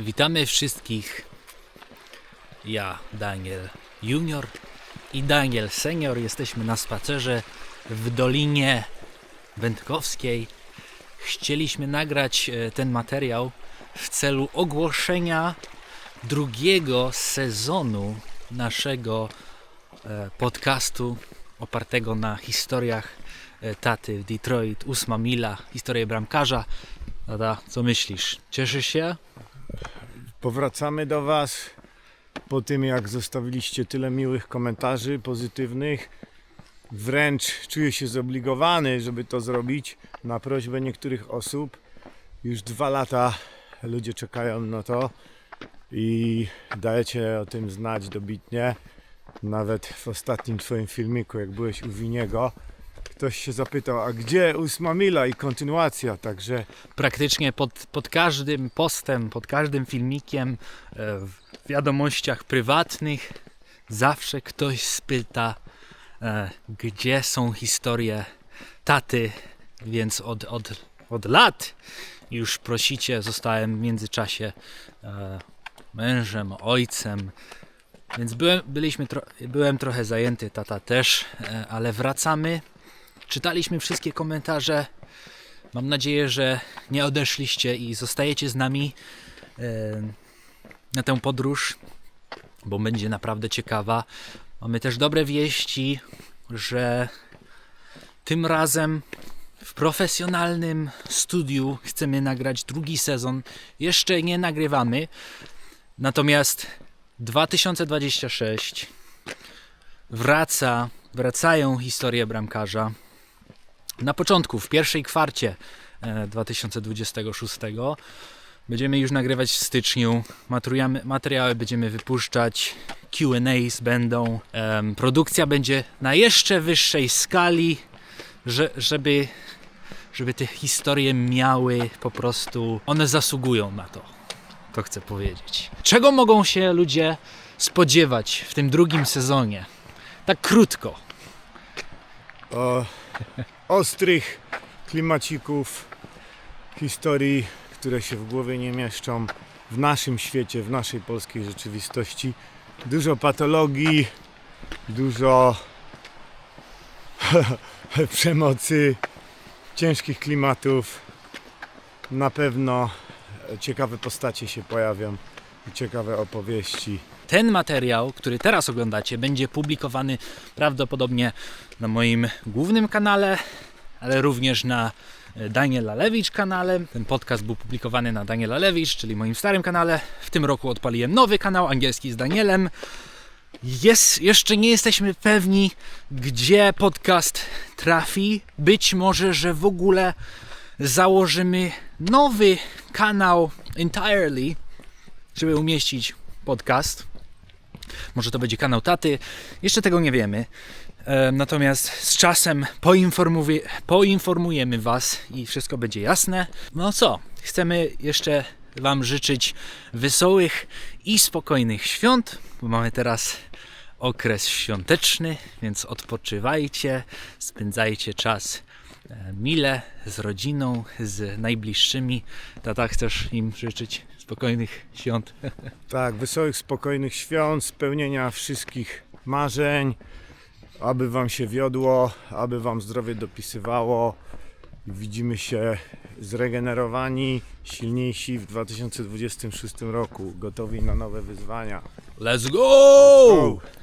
Witamy wszystkich. Ja, Daniel Junior i Daniel Senior. Jesteśmy na spacerze w Dolinie Wędkowskiej. Chcieliśmy nagrać e, ten materiał w celu ogłoszenia drugiego sezonu naszego e, podcastu opartego na historiach e, taty w Detroit, ósma mila, historię bramkarza. Tata, co myślisz? Cieszysz się? Powracamy do Was po tym, jak zostawiliście tyle miłych komentarzy pozytywnych. Wręcz czuję się zobligowany, żeby to zrobić na prośbę niektórych osób. Już dwa lata ludzie czekają na to i dajecie o tym znać dobitnie. Nawet w ostatnim Twoim filmiku, jak byłeś u Winiego, ktoś się zapytał, a gdzie ósma mila i kontynuacja? Także praktycznie pod, pod każdym postem, pod każdym filmikiem, e, w wiadomościach prywatnych, zawsze ktoś spyta, e, gdzie są historie taty, więc od, od, od lat już prosicie, zostałem w międzyczasie e, mężem, ojcem, więc byłem, byliśmy tro, byłem trochę zajęty, tata też, ale wracamy. Czytaliśmy wszystkie komentarze. Mam nadzieję, że nie odeszliście i zostajecie z nami na tę podróż, bo będzie naprawdę ciekawa. Mamy też dobre wieści, że tym razem w profesjonalnym studiu chcemy nagrać drugi sezon. Jeszcze nie nagrywamy, natomiast 2026 wraca, wracają historie bramkarza na początku, w pierwszej kwarcie e, 2026 będziemy już nagrywać w styczniu. Materiały będziemy wypuszczać, QAs będą. produkcja będzie na jeszcze wyższej skali, że, żeby, żeby te historie miały po prostu. One zasługują na to. To chcę powiedzieć. Czego mogą się ludzie spodziewać w tym drugim sezonie? Tak krótko. o ostrych klimacików, historii, które się w głowie nie mieszczą w naszym świecie, w naszej polskiej rzeczywistości. Dużo patologii, dużo przemocy, ciężkich klimatów. Na pewno ciekawe postacie się pojawią i ciekawe opowieści. Ten materiał, który teraz oglądacie, będzie publikowany prawdopodobnie na moim głównym kanale, ale również na e, Daniela Lewicz kanale. Ten podcast był publikowany na Daniela Lewicz, czyli moim starym kanale. W tym roku odpaliłem nowy kanał angielski z Danielem. Jest, jeszcze nie jesteśmy pewni, gdzie podcast trafi. Być może, że w ogóle założymy nowy kanał entirely, żeby umieścić podcast. Może to będzie kanał taty. Jeszcze tego nie wiemy. Natomiast z czasem poinformujemy Was i wszystko będzie jasne. No co, chcemy jeszcze Wam życzyć wesołych i spokojnych świąt, bo mamy teraz okres świąteczny, więc odpoczywajcie, spędzajcie czas mile z rodziną, z najbliższymi. Tata, chcesz im życzyć spokojnych świąt? Tak, wesołych, spokojnych świąt, spełnienia wszystkich marzeń, aby Wam się wiodło, aby Wam zdrowie dopisywało. Widzimy się zregenerowani, silniejsi w 2026 roku, gotowi na nowe wyzwania. Let's go! Go!